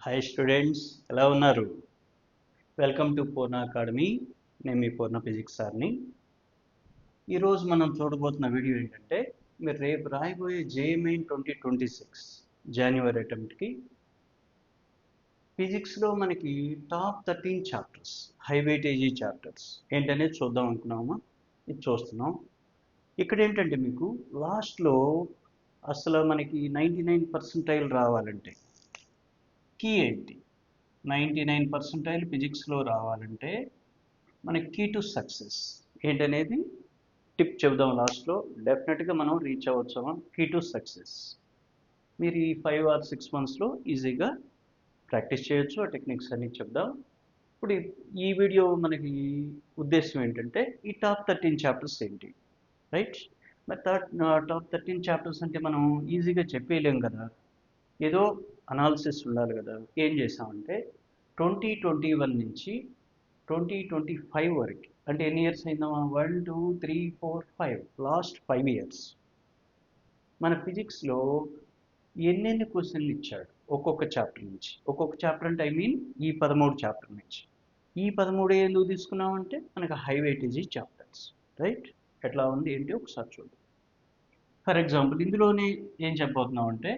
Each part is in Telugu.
హాయ్ స్టూడెంట్స్ ఎలా ఉన్నారు? వెల్కమ్ టు పూర్ణ అకాడమీ నేను మీ పూర్ణ ఫిజిక్స్ సార్ని. ఈరోజు మనం చూడబోతున్న వీడియో ఏంటంటే మీరు రేపు రాయబోయే JEE Main twenty twenty six జనవరి అటెంప్ట్కి ఫిజిక్స్లో మనకి top thirteen chapters high weightage chapters ఏంటనేది చూద్దాం అనుకున్నామా? ఇది చూస్తున్నాం. ఇక్కడ ఏంటంటే మీకు లాస్ట్లో అసలు మనకి నైంటీ నైన్ పర్సెంటైల్ రావాలంటే కీ ఏంటి నైంటీ నైన్ పర్సెంటైల్ ఫిజిక్స్లో రావాలంటే మనకి కీ టు సక్సెస్ ఏంటనేది టిప్ చెబుదాం లాస్ట్లో. డెఫినెట్గా మనం రీచ్ అవ్వచ్చామా కీ టు సక్సెస్. మీరు ఈ ఫైవ్ ఆర్ సిక్స్ మంత్స్లో ఈజీగా ప్రాక్టీస్ చేయొచ్చు. ఆ టెక్నిక్స్ అన్ని చెప్దాం ఇప్పుడు ఈ- వీడియో మనకి ఉద్దేశం ఏంటంటే ఈ టాప్ థర్టీన్ చాప్టర్స్ ఏంటి? రైట్? మరి థర్ట్ టాప్ థర్టీన్ చాప్టర్స్ అంటే మనం ఈజీగా చెప్పేయలేం కదా. ఏదో అనాలిసిస్ ఉండాలి కదా. ఏం చేసామంటే ట్వంటీ ట్వంటీ వన్ నుంచి ట్వంటీ ట్వంటీ ఫైవ్ వరకు అంటే ఎన్ని ఇయర్స్ అయిందమ్మా one two three four five last five years మన ఫిజిక్స్లో ఎన్నెన్ని క్వశ్చన్లు ఇచ్చాడు? ఒక్కొక్క చాప్టర్ నుంచి. ఒక్కొక్క చాప్టర్ అంటే ఐ మీన్ ఈ పదమూడు చాప్టర్ నుంచి. ఈ పదమూడు ఎందుకు తీసుకున్నామంటే మనకు హై వెయిటేజీ చాప్టర్స్ రైట్ ఎట్లా ఉంది ఏంటి? ఒకసారి చూద్దాం. ఫర్ ఎగ్జాంపుల్ ఇందులోనే ఏం చెప్పబోతున్నాం అంటే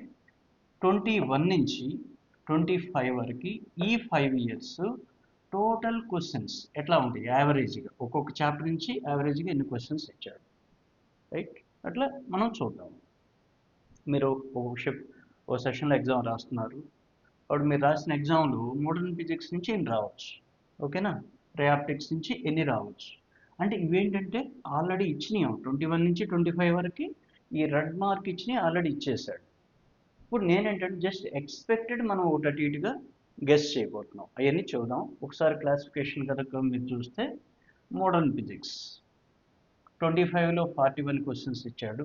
ట్వంటీ వన్ నుంచి ట్వంటీ ఫైవ్ వరకు ఈ ఫైవ్ ఇయర్స్ టోటల్ క్వశ్చన్స్ ఎట్లా ఉంటాయి? యావరేజ్గా ఒక్కొక్క చాప్టర్ నుంచి యావరేజ్గా ఎన్ని క్వశ్చన్స్ ఇచ్చాడు రైట్? అట్లా మనం చూద్దాం. మీరు ఒక షిప్ ఓ సెషన్లో ఎగ్జామ్ రాస్తున్నారు. అప్పుడు మీరు రాసిన ఎగ్జామ్లో మోడర్న్ ఫిజిక్స్ నుంచి ఎన్ని రావచ్చు? ఓకేనా? ప్రయాప్టిక్స్ నుంచి ఎన్ని రావచ్చు? అంటే ఇవేంటంటే ఆల్రెడీ ఇచ్చినాయి ట్వంటీ వన్ నుంచి ట్వంటీ ఫైవ్ వరకు ఈ రెడ్ మార్క్ ఇచ్చినాయి ఆల్రెడీ ఇచ్చేసాడు ఇప్పుడు నేనేంటంటే జస్ట్ ఎక్స్పెక్టెడ్ మనం ఒకటి అటు ఇటుగా గెస్ చేయబోతున్నాం. అవన్నీ చూద్దాం. ఒకసారి క్లాసిఫికేషన్ కనుక మీరు చూస్తే మోడర్న్ ఫిజిక్స్ ట్వంటీ ఫైవ్లో ఫార్టీ వన్ క్వశ్చన్స్ ఇచ్చాడు.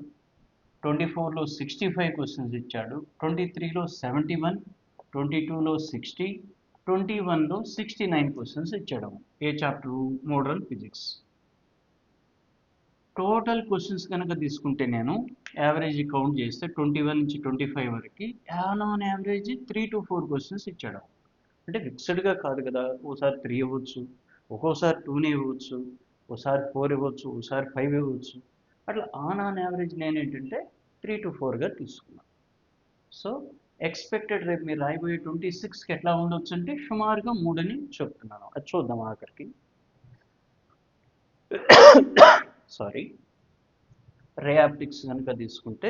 ట్వంటీ ఫోర్లో సిక్స్టీ ఫైవ్ క్వశ్చన్స్ ఇచ్చాడు. ట్వంటీ త్రీలో సెవెంటీ వన్ ట్వంటీ టూలో సిక్స్టీ ట్వంటీ వన్లో సిక్స్టీ నైన్ క్వశ్చన్స్ ఇచ్చాడు. ఏ chapter modern physics total questions కనుక తీసుకుంటే నేను యావరేజ్ కౌంట్ చేస్తే ట్వంటీ వన్ నుంచి ట్వంటీ ఫైవ్ వరకు on average three to four questions ఇచ్చాడు. అంటే ఫిక్స్డ్గా కాదు కదా ఓసారి త్రీ ఇవ్వచ్చు ఒక్కోసారి టూనే ఇవ్వచ్చు ఒకసారి ఫోర్ ఇవ్వచ్చు ఒకసారి ఫైవ్ ఇవ్వచ్చు. అట్లా ఆన్ ఆన్ యావరేజ్ నేను ఏంటంటే త్రీ టు ఫోర్గా తీసుకున్నాను సో ఎక్స్పెక్టెడ్ రేపు మీరు రాయబోయే ట్వంటీ సిక్స్కి ఎట్లా ఉండొచ్చు అంటే సుమారుగా మూడని చెప్తున్నాను. అది చూద్దాం ఆఖరికి. సారీ రేయాప్టిక్స్ కనుక తీసుకుంటే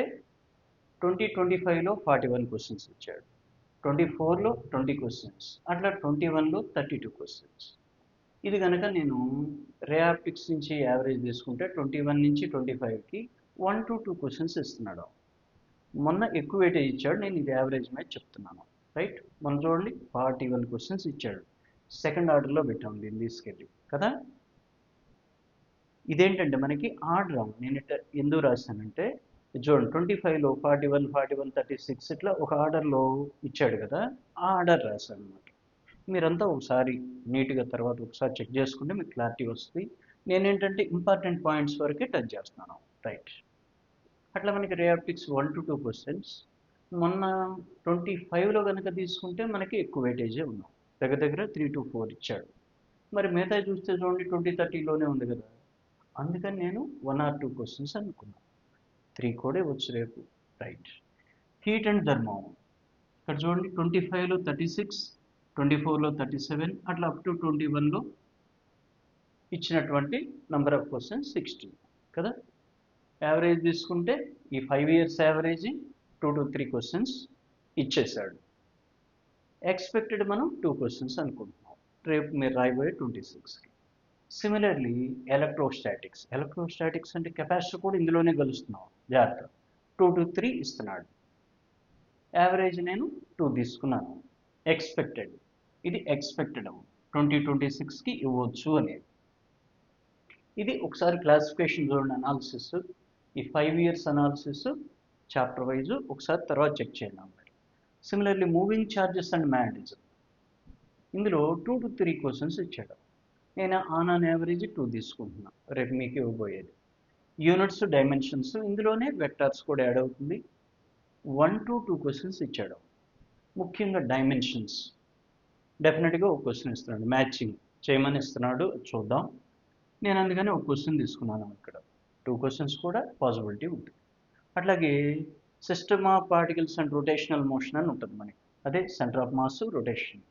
ట్వంటీ ట్వంటీ ఫైవ్లో ఫార్టీ వన్ క్వశ్చన్స్ ఇచ్చాడు. ట్వంటీ ఫోర్లో ట్వంటీ క్వశ్చన్స్ అట్లా ట్వంటీ వన్లో థర్టీ టూ క్వశ్చన్స్. ఇది కనుక నేను రేయాప్టిక్స్ నుంచి యావరేజ్ తీసుకుంటే ట్వంటీ వన్ నుంచి ట్వంటీ ఫైవ్కి వన్ టు టూ క్వశ్చన్స్ ఇస్తున్నాడు. మొన్న ఎక్కువ వెయిటేజ్ ఇచ్చాడు నేను ఇది యావరేజ్ మీద చెప్తున్నాను. రైట్? మొన్న చూడండి ఫార్టీ వన్ క్వశ్చన్స్ ఇచ్చాడు. సెకండ్ ఆర్డర్లో పెట్టాం దీన్ని తీసుకెళ్ళి కదా? ఇదేంటంటే మనకి ఆర్డర్ నేను ఇట్లా ఎందుకు రాశానంటే చూడండి ట్వంటీ ఫైవ్లో forty one forty one thirty six ఇట్లా ఒక ఆర్డర్లో ఇచ్చాడు కదా ఆ ఆర్డర్ రాశాను అనమాట మీరంతా ఒకసారి నీట్గా తర్వాత ఒకసారి చెక్ చేసుకుంటే మీకు క్లారిటీ వస్తుంది. నేనేంటంటే ఇంపార్టెంట్ పాయింట్స్ వరకే టచ్ చేస్తున్నాను. రైట్. అట్లా మనకి ray optics one to two questions. మొన్న ట్వంటీ ఫైవ్లో కనుక తీసుకుంటే మనకి ఎక్కువ వెయిటేజే ఉన్నాం. దగ్గర దగ్గర త్రీ టు ఫోర్ ఇచ్చాడు. మరి మిగతా చూస్తే చూడండి ట్వంటీ థర్టీలోనే ఉంది కదా. అందుకని నేను వన్ ఆర్ టూ క్వశ్చన్స్ అనుకున్నాను త్రీ కూడా ఇవ్వచ్చు రేపు. రైట్ హీట్ అండ్ ధర్మం ఇక్కడ చూడండి ట్వంటీ ఫైవ్లో థర్టీ సిక్స్ ట్వంటీ ఫోర్లో థర్టీ సెవెన్ అట్లా అప్ టు ట్వంటీ వన్లో ఇచ్చినటువంటి నెంబర్ ఆఫ్ క్వశ్చన్స్ సిక్స్టీ కదా? యావరేజ్ తీసుకుంటే ఈ five years average two to three questions ఇచ్చేసాడు ఎక్స్పెక్టెడ్ మనం టూ క్వశ్చన్స్ అనుకుంటున్నాం. రేపు మీరు రాయబోయే ట్వంటీ సిక్స్కి సిమిలర్లీ ఎలక్ట్రోస్టాటిక్స్ ఎలక్ట్రోస్టాటిక్స్ అంటే కెపాసిటర్ కూడా ఇందులోనే కలుస్తున్నాం జాగ్రత్త. టూ టు త్రీ ఇస్తున్నాడు. యావరేజ్ నేను టూ తీసుకున్నాను. ఎక్స్పెక్టెడ్ ఇది ఎక్స్పెక్టెడ్ ట్వంటీ ట్వంటీ సిక్స్కి ఇవ్వచ్చు అనేది. ఇది ఒకసారి క్లాసిఫికేషన్ చూడండి అనాలిసిస్ ఈ five years analysis chapter wise ఒకసారి తర్వాత చెక్ చేయండి similarly moving charges and magnetism ఇందులో టూ టు త్రీ క్వశ్చన్స్ ఇచ్చాడు. నేను ఆన్ ఆన్ యావరేజ్ టూ తీసుకుంటున్నా. రేపు మీకు ఇవ్వబోయేది. యూనిట్స్ డైమెన్షన్స్ ఇందులోనే వెక్టార్స్ కూడా యాడ్ అవుతుంది. వన్ టు టూ క్వశ్చన్స్ ఇచ్చాడు. ముఖ్యంగా డైమెన్షన్స్ డెఫినెట్గా ఒక క్వశ్చన్ ఇస్తున్నాడు. మ్యాచింగ్ చేయమని ఇస్తున్నాడు చూద్దాం. నేను అందుకని ఒక క్వశ్చన్ తీసుకున్నాను ఇక్కడ. టూ క్వశ్చన్స్ కూడా పాసిబిలిటీ ఉంటుంది అట్లాగే system of particles and rotational motion అని ఉంటుంది మనకి. అదే సెంటర్ ఆఫ్ మాస్ రొటేషన్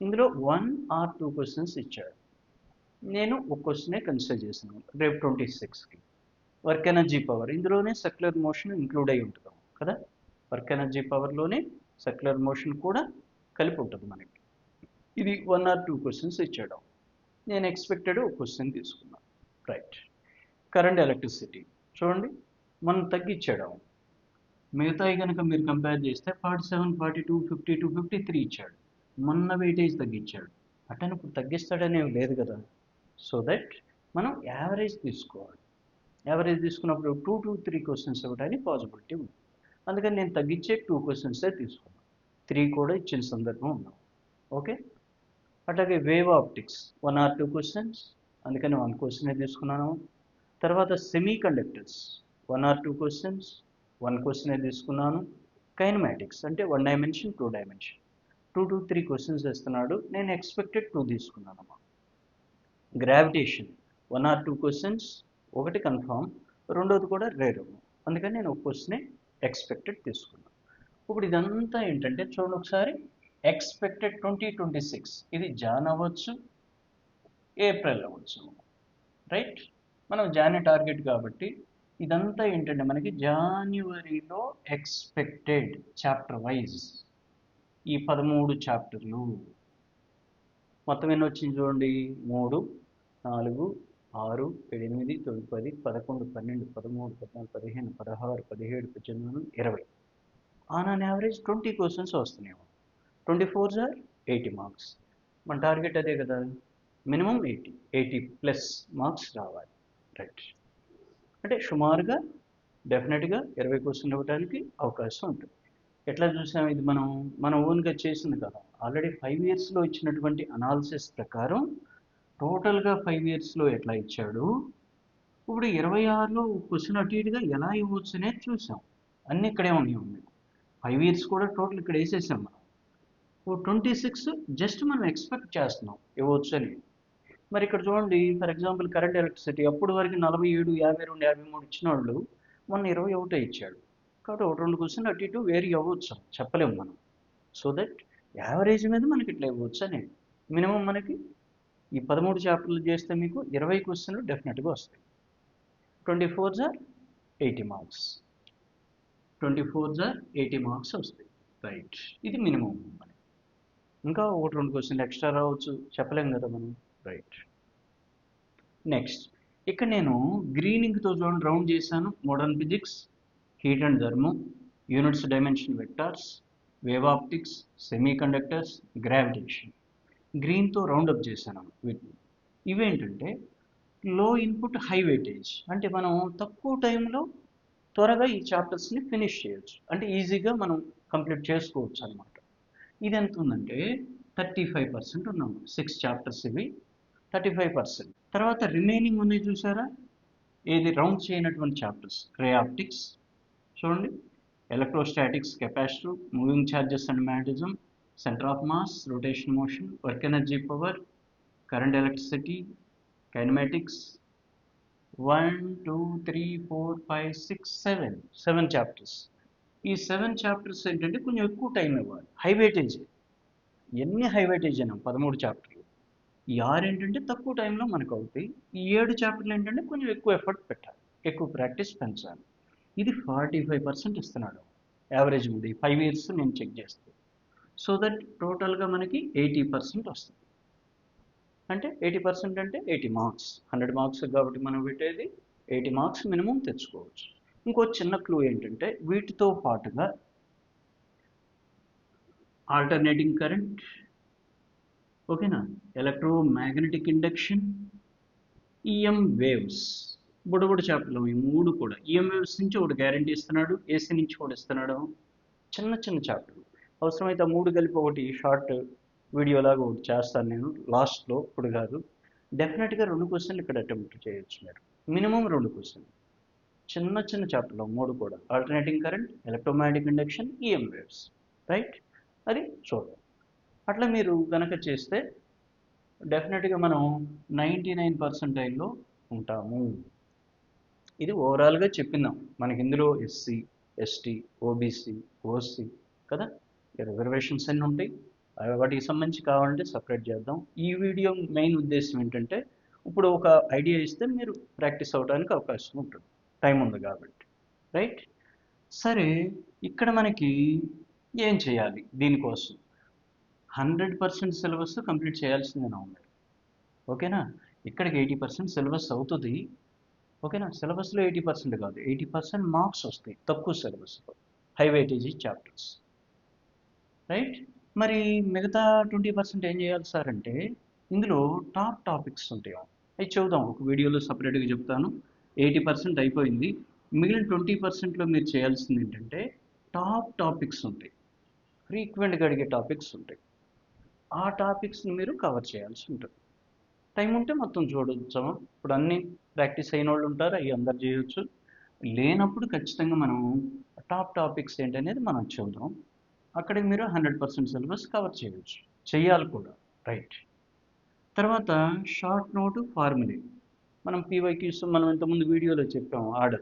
ఇందులో వన్ ఆర్ టూ క్వశ్చన్స్ ఇచ్చాడు నేను ఒక క్వశ్చనే కన్సిడర్ చేశాను. రేపు ట్వంటీ సిక్స్కి వర్క్ ఎనర్జీ పవర్ ఇందులోనే సర్క్యులర్ మోషన్ ఇంక్లూడ్ అయి ఉంటుంది కదా? వర్క్ ఎనర్జీ పవర్లోనే సర్క్యులర్ మోషన్ కూడా కలిపి ఉంటుంది మనకి. ఇది వన్ ఆర్ టూ క్వశ్చన్స్ ఇచ్చాడు నేను ఎక్స్పెక్టెడ్ ఒక క్వశ్చన్ తీసుకున్నాను. రైట్ కరెంట్ ఎలక్ట్రిసిటీ చూడండి మనం తగ్గిచ్చాడు మిగతాయి కనుక మీరు కంపేర్ చేస్తే forty seven forty two fifty two fifty three ఇచ్చాడు. మొన్న వెయిటేజ్ తగ్గించాడు. అట్టని ఇప్పుడు తగ్గిస్తాడనే లేదు కదా. సో దట్ మనం యావరేజ్ తీసుకోవాలి. యావరేజ్ తీసుకున్నప్పుడు టూ టూ త్రీ క్వశ్చన్స్ ఇవ్వడానికి పాజిబిలిటీ ఉంది. అందుకని నేను తగ్గించే టూ క్వశ్చన్సే తీసుకున్నాను. త్రీ కూడా ఇచ్చిన సందర్భం ఉన్నాం ఓకే అట్లాగే wave optics one or two questions అందుకని వన్ క్వశ్చనే తీసుకున్నాను. తర్వాత semiconductors one or two questions one క్వశ్చనే తీసుకున్నాను. కైనమాటిక్స్ అంటే one dimension two dimension two to three questions ఇస్తున్నాడు నేను ఎక్స్పెక్టెడ్ టూ తీసుకున్నాను అమ్మా. Gravitation one or two questions ఒకటి కన్ఫామ్ రెండోది కూడా రేరు అందుకని నేను ఒక క్వశ్చనే ఎక్స్పెక్టెడ్ తీసుకున్నాను. ఇప్పుడు ఇదంతా ఏంటంటే చూడండి ఒకసారి. ఎక్స్పెక్టెడ్ ట్వంటీ ట్వంటీ సిక్స్ ఇది జాన్ అవ్వచ్చు ఏప్రిల్ అవ్వచ్చు. రైట్ మనం జానే టార్గెట్ కాబట్టి ఇదంతా ఏంటంటే మనకి జాన్యువరిలో ఎక్స్పెక్టెడ్ చాప్టర్ వైజ్ ఈ పదమూడు చాప్టర్లు. మొత్తం ఎన్ని వచ్చింది చూడండి? మూడు నాలుగు ఆరు ఎనిమిది తొమ్మిది పది పదకొండు పన్నెండు పదమూడు పద్నాలుగు పదిహేను పదహారు పదిహేడు పద్దెనిమిది ఇరవై. On on average twenty questions వస్తున్నాయి twenty four sir eighty marks మన టార్గెట్ అదే కదా? Minimum eighty eighty plus marks రావాలి. రైట్ అంటే సుమారుగా డెఫినెట్గా ఇరవై క్వశ్చన్లు ఇవ్వడానికి అవకాశం ఉంటుంది. ఎట్లా చూసాం? ఇది మనం మన ఓన్గా చేసింది కదా. ఆల్రెడీ ఫైవ్ ఇయర్స్లో ఇచ్చినటువంటి అనాలిసిస్ ప్రకారం టోటల్గా ఫైవ్ ఇయర్స్లో ఎట్లా ఇచ్చాడు? ఇప్పుడు ఇరవై ఆరులో క్వశ్చన్ అటు ఇటుగా ఎలా ఇవ్వచ్చు అనేది చూసాం. అన్నీ ఇక్కడే ఉన్నాయి మీకు ఫైవ్ ఇయర్స్ కూడా టోటల్ ఇక్కడ వేసేసాం మనం. ఓ ట్వంటీ సిక్స్ జస్ట్ మనం ఎక్స్పెక్ట్ చేస్తున్నాం ఇవ్వచ్చు అని. మరి ఇక్కడ చూడండి ఫర్ ఎగ్జాంపుల్ కరెంట్ ఎలక్ట్రిసిటీ అప్పుడు వరకు నలభై ఏడు యాభై రెండు యాభై మూడు ఇచ్చిన వాళ్ళు మొన్న ఇరవై ఒకటే ఇచ్చాడు. కాబట్టి ఒకటి రెండు క్వశ్చన్ అటు ఇటు వేరీ అవ్వచ్చు చెప్పలేము మనం. సో దట్ యావరేజ్ మీద మనకి ఇట్లా ఇవ్వచ్చు అని. మినిమం మనకి ఈ పదమూడు చాప్టర్లు చేస్తే మీకు ఇరవై క్వశ్చన్లు డెఫినెట్గా వస్తాయి. ట్వంటీ ఫోర్ జార్ ఎయిటీ మార్క్స్. ట్వంటీ ఫోర్ జార్ ఎయిటీ మార్క్స్ వస్తాయి. రైట్. ఇది మినిమం మనకి. ఇంకా ఒకటి రెండు క్వశ్చన్లు ఎక్స్ట్రా రావచ్చు. చెప్పలేం కదా మనం. రైట్. నెక్స్ట్. ఇక్కడ నేను గ్రీనింగ్తో చూడండి రౌండ్ చేశాను. Modern physics heat and thermo units dimension vectors wave optics semiconductors gravitation గ్రీన్తో round up చేశాను వీటిని. ఇవేంటంటే లో ఇన్పుట్ హై వెయిటేజ్ అంటే మనం తక్కువ టైంలో త్వరగా ఈ చాప్టర్స్ని ఫినిష్ చేయొచ్చు. అంటే ఈజీగా మనం కంప్లీట్ చేసుకోవచ్చు అనమాట ఇది ఎంత ఉందంటే థర్టీ ఫైవ్ పర్సెంట్ ఉన్నాము సిక్స్ చాప్టర్స్ ఇవి థర్టీ ఫైవ్ పర్సెంట్ తర్వాత రిమైనింగ్ ఉన్నాయి చూసారా? ఏది? రౌండ్ చేయనటువంటి చాప్టర్స్ క్రే ఆప్టిక్స్ చూడండి. Electrostatics capacitor moving charges and magnetism centre of mass rotation motion work energy power current electricity kinematics. One two three four five six seven seven chapters ఈ సెవెన్ చాప్టర్స్ ఏంటంటే కొంచెం ఎక్కువ టైం ఇవ్వాలి. హై వెయిటేజ్ ఎన్ని హై వెయిటేజ్ అయినా పదమూడు చాప్టర్లు ఈ ఆరు ఏంటంటే తక్కువ టైంలో మనకు అవుతాయి. ఈ ఏడు చాప్టర్లు ఏంటంటే కొంచెం ఎక్కువ ఎఫర్ట్ పెట్టాలి. ఎక్కువ ప్రాక్టీస్ పెంచాలి. ఇది ఫార్టీ ఫైవ్ పర్సెంట్ ఇస్తున్నాడు. యావరేజ్ ఉంది. ఫైవ్ ఇయర్స్ నేను చెక్ చేస్తాను సో దట్ టోటల్గా మనకి ఎయిటీ పర్సెంట్ వస్తుంది. అంటే ఎయిటీ పర్సెంట్ అంటే ఎయిటీ మార్క్స్ హండ్రెడ్ మార్క్స్ కాబట్టి మనం పెట్టేది ఎయిటీ మార్క్స్ మినిమం తెచ్చుకోవచ్చు. ఇంకో చిన్న క్లూ ఏంటంటే వీటితో పాటుగా ఆల్టర్నేటింగ్ కరెంట్ ఓకేనా electromagnetic induction EM waves బుడబుడు చేపలు ఈ మూడు కూడా. ఈఎంఎస్ నుంచి ఒకటి గ్యారంటీ ఇస్తున్నాడు ఏసీ నుంచి కూడా ఇస్తున్నాడు. చిన్న చిన్న చేపలు. అవసరమైతే ఆ మూడు కలిపి ఒకటి షార్ట్ వీడియో లాగా ఒకటి చేస్తాను నేను. లాస్ట్లో ఇప్పుడు కాదు. డెఫినెట్గా రెండు క్వశ్చన్లు ఇక్కడ అటెంప్ట్ చేయొచ్చు మీరు. మినిమం రెండు క్వశ్చన్లు చిన్న చిన్న చేపలు మూడు కూడా. Alternating current electromagnetic induction EM waves right అది చూడాలి అట్లా మీరు కనుక చేస్తే డెఫినెట్గా మనం నైంటీ నైన్ పర్సెంటైల్లో ఉంటాము. ఇది ఓవరాల్గా చెప్పిందాం మనకి ఇందులో ఎస్సీ ఎస్టీ ఓబీసీ ఓసీ కదా? రిజర్వేషన్స్ అన్నీ ఉంటాయి. వాటికి సంబంధించి కావాలంటే సపరేట్ చేద్దాం. ఈ వీడియో మెయిన్ ఉద్దేశం ఏంటంటే ఇప్పుడు ఒక ఐడియా ఇస్తే మీరు ప్రాక్టీస్ అవడానికి అవకాశం ఉంటుంది. టైం ఉంది కాబట్టి. రైట్? సరే ఇక్కడ మనకి ఏం చేయాలి దీనికోసం? హండ్రెడ్ పర్సెంట్ సిలబస్ కంప్లీట్ చేయాల్సిందేనా ఉంది ఓకేనా? ఇక్కడికి ఎయిటీ పర్సెంట్ సిలబస్ అవుతుంది. ఓకేనా? సిలబస్లో ఎయిటీ పర్సెంట్ కాదు. ఎయిటీ పర్సెంట్ మార్క్స్ వస్తాయి. తక్కువ సిలబస్లో హై వెయిటేజీ చాప్టర్స్. రైట్? మరి మిగతా ట్వంటీ పర్సెంట్ ఏం చేయాలి సార్ అంటే ఇందులో టాప్ టాపిక్స్ ఉంటాయి. అవి చూద్దాం ఒక వీడియోలో సపరేట్గా చెప్తాను. ఎయిటీ పర్సెంట్ అయిపోయింది. మిగిలిన ట్వంటీ పర్సెంట్లో మీరు చేయాల్సింది ఏంటంటే టాప్ టాపిక్స్ ఉంటాయి. ఫ్రీక్వెంట్గా అడిగే టాపిక్స్ ఉంటాయి. ఆ టాపిక్స్ని మీరు కవర్ చేయాల్సి ఉంటుంది. టైం ఉంటే మొత్తం చూడొచ్చు ఇప్పుడు అన్ని ప్రాక్టీస్ అయిన వాళ్ళు ఉంటారు అవి అందరు చేయొచ్చు. లేనప్పుడు ఖచ్చితంగా మనం టాప్ టాపిక్స్ ఏంటనేది మనం చూద్దాం అక్కడికి మీరు హండ్రెడ్ పర్సెంట్ సిలబస్ కవర్ చేయవచ్చు చేయాలి కూడా. రైట్. తర్వాత షార్ట్ నోటు ఫార్ములే. మనం పీవైక్యూస్ మనం ఇంతకుముందు వీడియోలో చెప్పాం ఆర్డర్.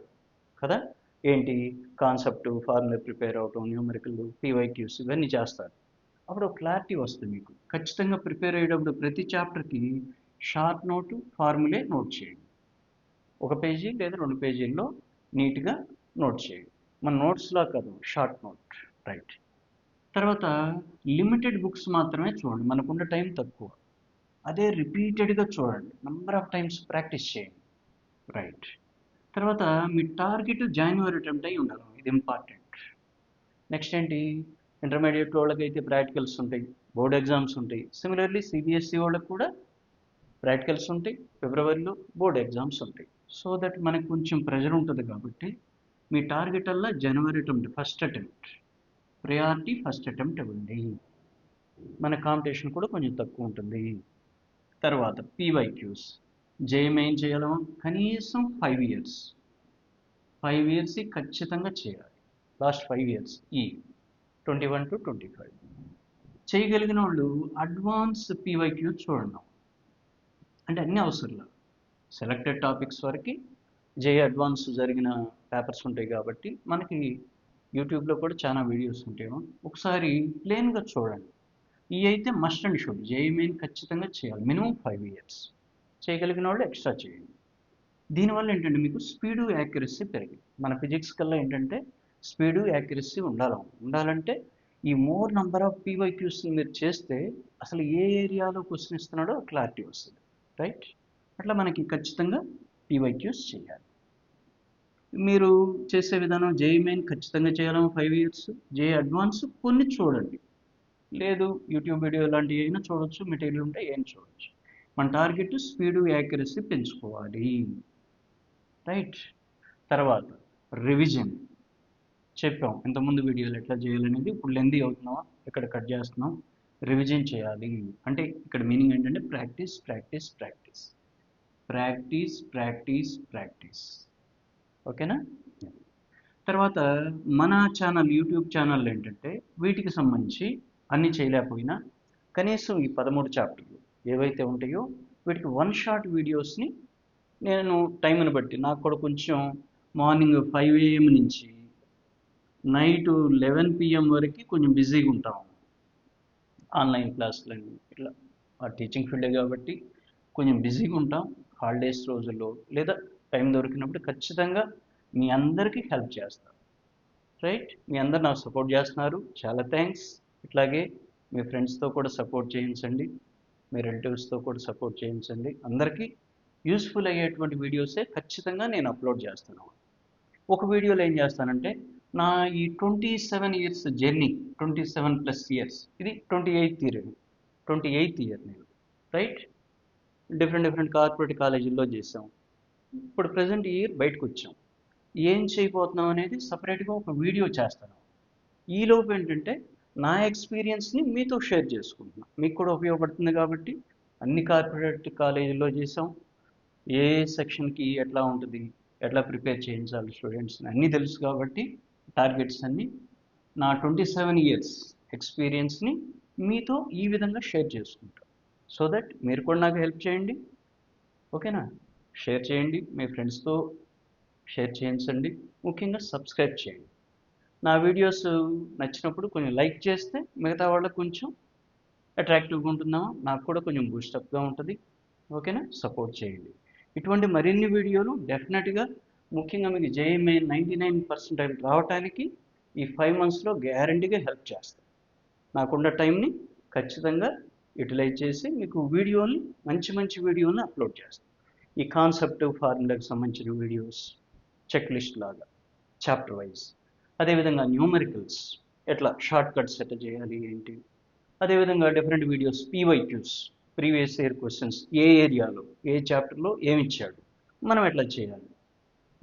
కదా? ఏంటి? కాన్సెప్ట్ ఫార్ములా ప్రిపేర్ అవటం న్యూమరికల్ పీవైక్యూస్ ఇవన్నీ చేస్తారు. అప్పుడు క్లారిటీ వస్తుంది మీకు. ఖచ్చితంగా ప్రిపేర్ అయ్యేటప్పుడు ప్రతి చాప్టర్కి షార్ట్ నోటు ఫార్ములే నోట్ చేయండి. ఒక పేజీ లేదా రెండు పేజీల్లో నీట్గా నోట్ చేయండి. మన నోట్స్లా కాదు షార్ట్ నోట్ రైట్. తర్వాత లిమిటెడ్ బుక్స్ మాత్రమే చూడండి మనకున్న టైం తక్కువ. అదే రిపీటెడ్గా చూడండి నెంబర్ ఆఫ్ టైమ్స్ ప్రాక్టీస్ చేయండి రైట్. తర్వాత మీ టార్గెట్ జాన్యువరి అటెంప్ట్ అయి ఉండాలి ఇది ఇంపార్టెంట్. నెక్స్ట్ ఏంటి? ఇంటర్మీడియట్ వాళ్ళకైతే ప్రాక్టికల్స్ ఉంటాయి బోర్డ్ ఎగ్జామ్స్ ఉంటాయి. సిమిలర్లీ సిబిఎస్ఈ వాళ్ళకి కూడా ప్రాక్టికల్స్ ఉంటాయి ఫిబ్రవరిలో బోర్డ్ ఎగ్జామ్స్ ఉంటాయి. సో దట్ మనకు కొంచెం ప్రెషర్ ఉంటుంది కాబట్టి మీ టార్గెట్ అల్లా జనవరి attempt first attempt. Priority first attempt ఇవ్వండి. మన కాంపిటీషన్ కూడా కొంచెం తక్కువ ఉంటుంది. తర్వాత పీవైక్యూస్. జేఎం ఏం చేయాలమో కనీసం ఫైవ్ ఇయర్స్. ఫైవ్ ఇయర్స్ ఖచ్చితంగా చేయాలి. లాస్ట్ ఫైవ్ ఇయర్స్ ఈ twenty one to twenty five. చేయగలిగిన వాళ్ళు అడ్వాన్స్ పీవైక్యూ చూడండి. అంటే అన్నీ అవసరం సెలెక్టెడ్ టాపిక్స్ వరకు జే అడ్వాన్స్ జరిగిన పేపర్స్ ఉంటాయి కాబట్టి మనకి యూట్యూబ్లో కూడా చాలా వీడియోస్ ఉంటాయి ఒకసారి ప్లెయిన్గా చూడండి. ఈ అయితే must and should JEE Main ఖచ్చితంగా చేయాలి. మినిమం ఫైవ్ ఇయర్స్ చేయగలిగిన వాళ్ళు ఎక్స్ట్రా చేయండి. దీనివల్ల ఏంటంటే మీకు స్పీడు యాక్యురసీ పెరిగింది మన ఫిజిక్స్ కల్లా ఏంటంటే స్పీడు యాక్యురసీ ఉండాలి. ఉండాలంటే ఈ మోర్ నంబర్ ఆఫ్ పీవైక్యూస్ మీరు చేస్తే అసలు ఏ ఏరియాలో క్వశ్చన్ ఇస్తున్నాడో క్లారిటీ వస్తుంది. రైట్? అట్లా మనకి ఖచ్చితంగా పీవైక్యూస్ చేయాలి. మీరు చేసే విధానం జేఈ మెయిన్ ఖచ్చితంగా చేయాలని ఫైవ్ ఇయర్స్ జే అడ్వాన్స్ కొన్ని చూడండి. లేదు యూట్యూబ్ వీడియో లాంటివి అయినా చూడొచ్చు మెటీరియల్ ఉంటే ఏం చూడొచ్చు. మన టార్గెట్ స్పీడు యాక్యురసీ పెంచుకోవాలి. రైట్? తర్వాత రివిజన్ చెప్పాం. ఇంతకుముందు వీడియోలు ఎట్లా చేయాలనేది? ఇప్పుడు లెందీ అవుతున్నావా? ఇక్కడ కట్ చేస్తున్నాం రివిజన్ చేయాలి. అంటే ఇక్కడ మీనింగ్ ఏంటంటే practice practice practice practice practice practice ఓకేనా తర్వాత మన ఛానల్ యూట్యూబ్ ఛానల్ ఏంటంటే వీటికి సంబంధించి అన్నీ చేయలేకపోయినా కనీసం ఈ పదమూడు చాప్టర్లు ఏవైతే ఉంటాయో వీటికి వన్ షాట్ వీడియోస్ని నేను టైంని బట్టి నాకు కూడా కొంచెం మార్నింగ్ ఫైవ్ ఏఎం నుంచి నైట్ లెవెన్ పిఎం వరకు కొంచెం బిజీగా ఉంటాము. ఆన్లైన్ క్లాసులని ఇట్లా ఆ టీచింగ్ ఫీల్డే కాబట్టి కొంచెం బిజీగా ఉంటాం హాలిడేస్ రోజుల్లో లేదా టైం దొరికినప్పుడు ఖచ్చితంగా మీ అందరికీ హెల్ప్ చేస్తాను రైట్? మీ అందరు నాకు సపోర్ట్ చేస్తున్నారు. చాలా థ్యాంక్స్. ఇట్లాగే మీ ఫ్రెండ్స్తో కూడా సపోర్ట్ చేయించండి. మీ రిలేటివ్స్తో కూడా సపోర్ట్ చేయించండి. అందరికీ యూస్ఫుల్ అయ్యేటువంటి వీడియోసే ఖచ్చితంగా నేను అప్లోడ్ చేస్తున్నాను ఒక వీడియోలో ఏం చేస్తానంటే నా ఈ twenty seven years journey twenty seven plus years ఇది twenty eighth year twenty eighth year నేను. రైట్ డిఫరెంట్ డిఫరెంట్ కార్పొరేట్ కాలేజీల్లో చేసాం ఇప్పుడు ప్రజెంట్ ఇయర్ బయటకు వచ్చాం. ఏం చేయబోతున్నాం అనేది సపరేట్గా ఒక వీడియో చేస్తాను ఈలోపు ఏంటంటే నా ఎక్స్పీరియన్స్ని మీతో షేర్ చేసుకుంటున్నాను మీకు కూడా ఉపయోగపడుతుంది కాబట్టి అన్ని కార్పొరేట్ కాలేజీల్లో చేసాం ఏ సెక్షన్కి ఎట్లా ఉంటుంది ఎట్లా ప్రిపేర్ చేయించాలి స్టూడెంట్స్ని అన్నీ తెలుసు కాబట్టి టార్గెట్స్ అన్నీ నా ట్వంటీ సెవెన్ ఇయర్స్ ఎక్స్పీరియన్స్ని మీతో ఈ విధంగా షేర్ చేసుకుంటా. సో దట్ మీరు కూడా నాకు హెల్ప్ చేయండి. ఓకేనా షేర్ చేయండి. మీ ఫ్రెండ్స్తో షేర్ చేయించండి. ముఖ్యంగా సబ్స్క్రైబ్ చేయండి. నా వీడియోస్ నచ్చినప్పుడు కొంచెం లైక్ చేస్తే మిగతా వాళ్ళకు కొంచెం అట్రాక్టివ్గా ఉంటుందామా నాకు కూడా కొంచెం బూస్టప్గా ఉంటుంది. ఓకేనా సపోర్ట్ చేయండి. ఇటువంటి మరిన్ని వీడియోలు డెఫినెట్గా ముఖ్యంగా మీకు జేఎంఏ నైంటీ నైన్ పర్సెంటైల్ రావడానికి ఈ ఫైవ్ మంత్స్లో గ్యారంటీగా హెల్ప్ చేస్తాను నాకున్న టైంని ఖచ్చితంగా యూటిలైజ్ చేసి మీకు వీడియోని మంచి మంచి వీడియోని అప్లోడ్ చేస్తాను ఈ కాన్సెప్ట్ ఫార్ములాకి సంబంధించిన వీడియోస్ చెక్ లిస్ట్ లాగా చాప్టర్ వైజ్ అదేవిధంగా న్యూమెరికల్స్ ఎట్లా షార్ట్ కట్స్ ఎట్లా చేయాలి ఏంటి? అదేవిధంగా different videos PYQs previous year questions ఏ ఏరియాలో ఏ చాప్టర్లో ఏమి ఇచ్చాడు? మనం ఎట్లా చేయాలి?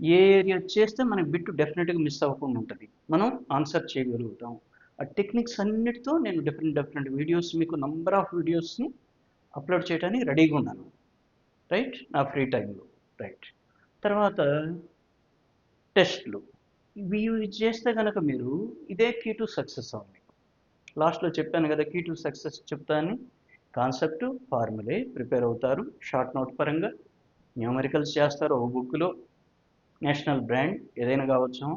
ఏ ఏరియా చేస్తే మనకి బిట్ డెఫినెట్గా మిస్ అవ్వకుండా ఉంటుంది. మనం ఆన్సర్ చేయగలుగుతాం. ఆ టెక్నిక్స్ అన్నిటితో నేను డిఫరెంట్ డిఫరెంట్ వీడియోస్ మీకు నంబర్ ఆఫ్ వీడియోస్ని అప్లోడ్ చేయడానికి రెడీగా ఉన్నాను. రైట్? నా ఫ్రీ టైంలో. రైట్. తర్వాత టెస్ట్లు. ఇవి చేస్తే కనుక మీరు ఇదే కీ టు సక్సెస్ అవ్వండి లాస్ట్లో చెప్పాను కదా కీ టు సక్సెస్ చెప్తాను కాన్సెప్ట్ ఫార్ములే ప్రిపేర్ అవుతారు. షార్ట్ నోట్ పరంగా. న్యూమరికల్స్ చేస్తారు ఓ బుక్లో. నేషనల్ బ్రాండ్ ఏదైనా కావచ్చు?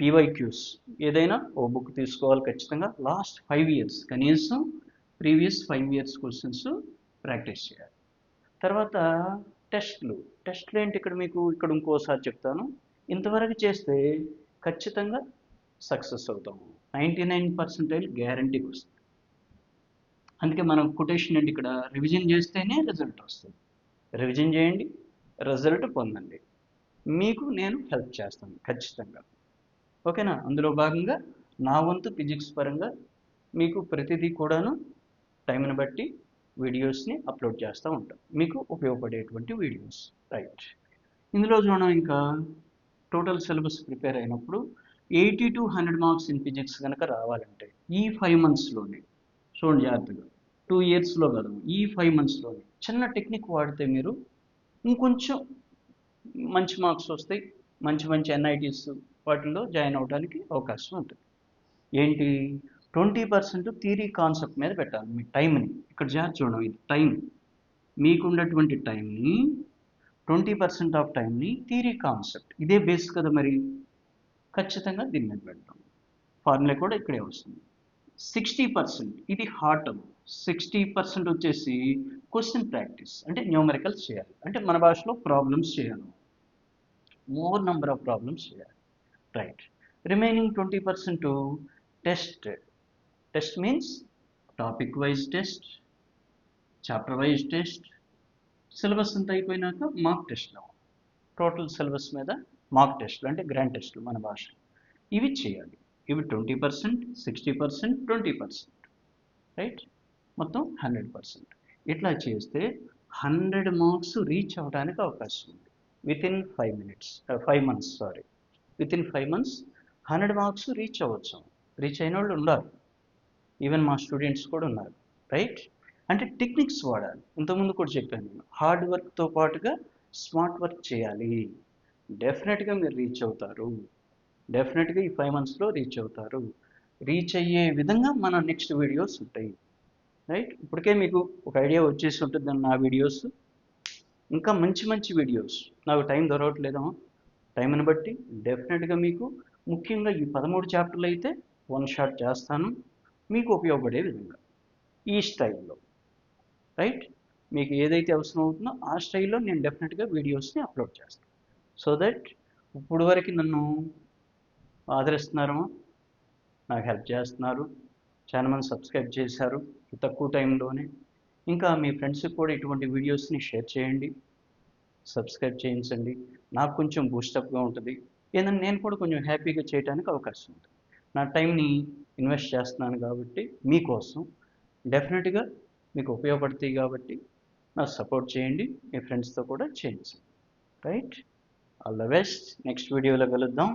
పీవైక్యూస్. ఏదైనా ఓ బుక్ తీసుకోవాలి ఖచ్చితంగా. లాస్ట్ ఫైవ్ ఇయర్స్ కనీసం previous five years questions practice చేయాలి. తర్వాత టెస్ట్లు. టెస్ట్లు ఏంటి ఇక్కడ మీకు? ఇక్కడ ఇంకోసారి చెప్తాను. ఇంతవరకు చేస్తే ఖచ్చితంగా సక్సెస్ అవుతాము నైంటీ నైన్ పర్సెంటేజ్ గ్యారంటీకి వస్తుంది. అందుకే మనం కొటేషన్ ఏంటి ఇక్కడ? రివిజన్ చేస్తేనే రిజల్ట్ వస్తుంది. రివిజన్ చేయండి. రిజల్ట్ పొందండి. మీకు నేను హెల్ప్ చేస్తాను ఖచ్చితంగా. ఓకేనా? అందులో భాగంగా నా వంతు ఫిజిక్స్ పరంగా మీకు ప్రతిదీ కూడాను టైంని బట్టి వీడియోస్ని అప్లోడ్ చేస్తూ ఉంటాం. మీకు ఉపయోగపడేటువంటి వీడియోస్ రైట్ ఇందులో చూడడం ఇంకా టోటల్ సిలబస్ ప్రిపేర్ అయినప్పుడు eighty to hundred marks in physics కనుక రావాలంటే ఈ ఫైవ్ మంత్స్లోనే చూడండి జాగ్రత్తగా టూ ఇయర్స్లో కాదు ఈ ఫైవ్ మంత్స్లోనే చిన్న టెక్నిక్ వాడితే మీరు ఇంకొంచెం మంచి మార్క్స్ వస్తాయి. మంచి మంచి ఎన్ఐటీస్ వాటిల్లో జాయిన్ అవడానికి అవకాశం ఉంటుంది. ఏంటి? ట్వంటీ పర్సెంట్ థీరీ కాన్సెప్ట్ మీద పెట్టాలి మీ టైంని ఇక్కడ జాగ్రత్త చూడడం. ఇది టైం మీకున్నటువంటి టైంని ట్వంటీ పర్సెంట్ ఆఫ్ టైంని థీరీ కాన్సెప్ట్. ఇదే బేస్ కదా మరి. ఖచ్చితంగా దీని మీద పెడతాం. ఫార్ములా కూడా ఇక్కడే వస్తుంది. Sixty percent. ఇది హార్ట్. సిక్స్టీ పర్సెంట్ వచ్చేసి క్వశ్చన్ ప్రాక్టీస్ అంటే న్యూమరికల్స్ చేయాలి. అంటే మన భాషలో ప్రాబ్లమ్స్ చేయాలి మోర్ నెంబర్ ఆఫ్ ప్రాబ్లమ్స్ చేయాలి. Right. Remaining twenty percent test. Test means topic wise test chapter wise test syllabus అంతా అయిపోయినాక మార్క్ టెస్ట్లో టోటల్ సిలబస్ మీద మార్క్ టెస్ట్లు అంటే గ్రాండ్ టెస్ట్లు మన భాష ఇవి చేయాలి. ఇవి twenty percent sixty percent twenty percent. Right? మొత్తం హండ్రెడ్ పర్సెంట్. ఇట్లా చేస్తే హండ్రెడ్ మార్క్స్ రీచ్ అవడానికి అవకాశం ఉంది. Within five minutes five months sorry within five months hundred marks reach అవ్వచ్చు. రీచ్ అయిన వాళ్ళు ఉన్నారు. ఈవెన్ మా స్టూడెంట్స్ కూడా ఉన్నారు రైట్ అంటే టెక్నిక్స్ వాడాలి. ఇంతకుముందు కూడా చెప్పాను నేను. హార్డ్ వర్క్తో పాటుగా స్మార్ట్ వర్క్ చేయాలి. డెఫినెట్గా మీరు రీచ్ అవుతారు. డెఫినెట్గా ఈ ఫైవ్ మంత్స్లో రీచ్ అవుతారు. రీచ్ అయ్యే విధంగా మన నెక్స్ట్ వీడియోస్ ఉంటాయి. రైట్ ఇప్పటికే మీకు ఒక ఐడియా వచ్చేసి ఉంటుంది నా వీడియోస్ ఇంకా మంచి మంచి వీడియోస్ నాకు టైం దొరకట్లేదేమో టైంని బట్టి డెఫినెట్గా మీకు ముఖ్యంగా ఈ పదమూడు చాప్టర్లు అయితే వన్ షాట్ చేస్తాను. మీకు ఉపయోగపడే విధంగా. ఈ స్టైల్లో రైట్ మీకు ఏదైతే అవసరం అవుతుందో ఆ స్టైల్లో నేను డెఫినెట్గా వీడియోస్ని అప్లోడ్ చేస్తాను. సో దట్ ఇప్పుడు వరకు నన్ను ఆదరిస్తున్నారు? నాకు హెల్ప్ చేస్తున్నారు. చాలా మంది సబ్స్క్రైబ్ చేశారు తక్కువ టైంలోనే. ఇంకా మీ ఫ్రెండ్స్కి కూడా ఇటువంటి వీడియోస్ని షేర్ చేయండి సబ్స్క్రైబ్ చేయించండి. నాకు కొంచెం బూస్టప్గా ఉంటుంది. ఏదైనా నేను కూడా కొంచెం హ్యాపీగా చేయడానికి అవకాశం ఉంటుంది నా టైంని ఇన్వెస్ట్ చేస్తున్నాను కాబట్టి మీకోసం డెఫినెట్గా మీకు ఉపయోగపడతాయి కాబట్టి నాకు సపోర్ట్ చేయండి మీ ఫ్రెండ్స్తో కూడా చేయించండి right? All the best. Next వీడియోలో కలుద్దాం.